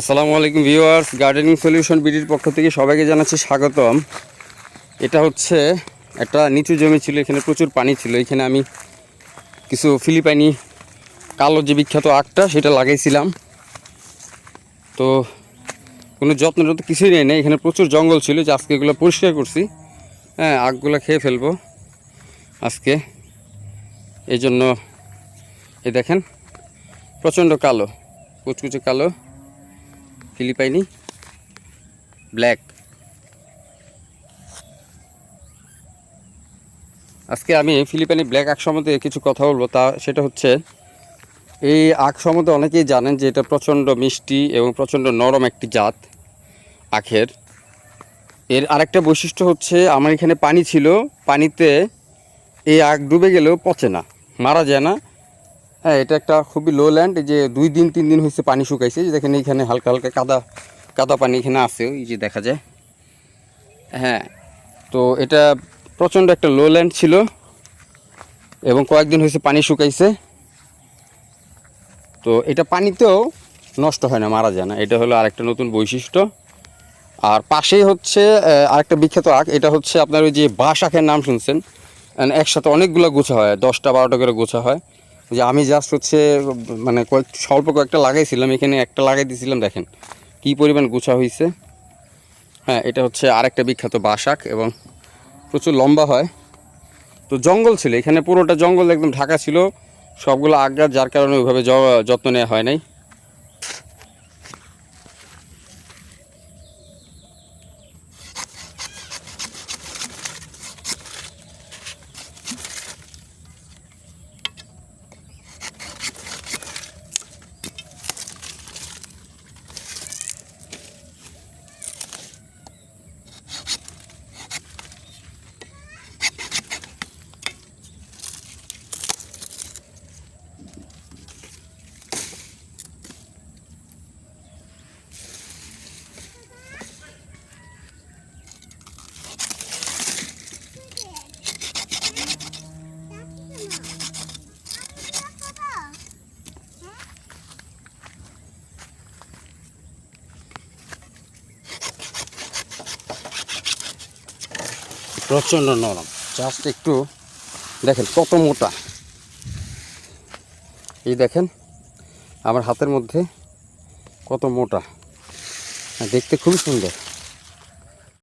আসসালামু আলাইকুম viewers gardening solution বিডির পক্ষ থেকে সবাইকে জানাচ্ছি স্বাগতম। এটা হচ্ছে একটা নিচু জমি ছিল, এখানে প্রচুর পানি ছিল। এখানে আমি কিছু ফিলিপাইনি কালো যে বিখ্যাত আখটা, সেটা লাগাইছিলাম। তো কোনো যত্ন টত্ন কিছুই নেই না এখানে প্রচুর জঙ্গল ছিল, যে আজকে এগুলো পরিষ্কার করছি। হ্যাঁ আখগুলো খেয়ে ফেলব আজকে। এই জন্য এ দেখেন, প্রচণ্ড কালো, কুচকুচে কালো। ফিলিপাইনি ব্ল্যাক আজকে আমি ফিলিপাইনি ব্ল্যাক আখ সম্বন্ধে কিছু কথা বলব। তা সেটা হচ্ছে, এই আখ সম্বন্ধে অনেকেই জানেন যে এটা প্রচণ্ড মিষ্টি এবং প্রচণ্ড নরম একটি জাত আখের। এর আরেকটা বৈশিষ্ট্য হচ্ছে, আমার এখানে পানি ছিল, পানিতে এই আখ ডুবে গেলেও পচে না, মারা যায় না। হ্যাঁ এটা একটা খুবই লো ল্যান্ড যে দুই দিন, তিন দিন হয়েছে পানি শুকাইছে। যে দেখেন এইখানে হালকা হালকা কাদা কাদা পানি এখানে আছে এই যে দেখা যায়। হ্যাঁ তো এটা প্রচণ্ড একটা লো ল্যান্ড ছিল এবং কয়েকদিন হয়েছে পানি শুকাইছে। তো এটা পানিতেও নষ্ট হয় না, মারা যায় না। এটা হলো আরেকটা নতুন বৈশিষ্ট্য। আর পাশেই হচ্ছে আরেকটা বিখ্যাত আখ, এটা হচ্ছে আপনার ওই যে বাঁশ আখের নাম শুনছেন? একসাথে অনেকগুলো গোছা হয়, দশটা, বারোটা করে গোছা হয়। যে আমি জাস্ট হচ্ছে মানে কয়েক, স্বল্প কয়েকটা লাগাইছিলাম, এখানে একটা লাগাই দিয়েছিলাম দেখেন। কি পরিমাণ গুছা হয়েছে হ্যাঁ এটা হচ্ছে আরেকটা বিখ্যাত বাসাক এবং প্রচুর লম্বা হয়। তো জঙ্গল ছিল, এখানে পুরোটা জঙ্গল একদম ঢাকা ছিল, সবগুলো আগার যার কারণে ওইভাবে যত্ন নেওয়া হয় নাই। প্রচণ্ড নরম। জাস্ট একটু দেখেন কত মোটা। এই দেখেন, আমার হাতের মধ্যে কত মোটা। দেখতে খুবই সুন্দর।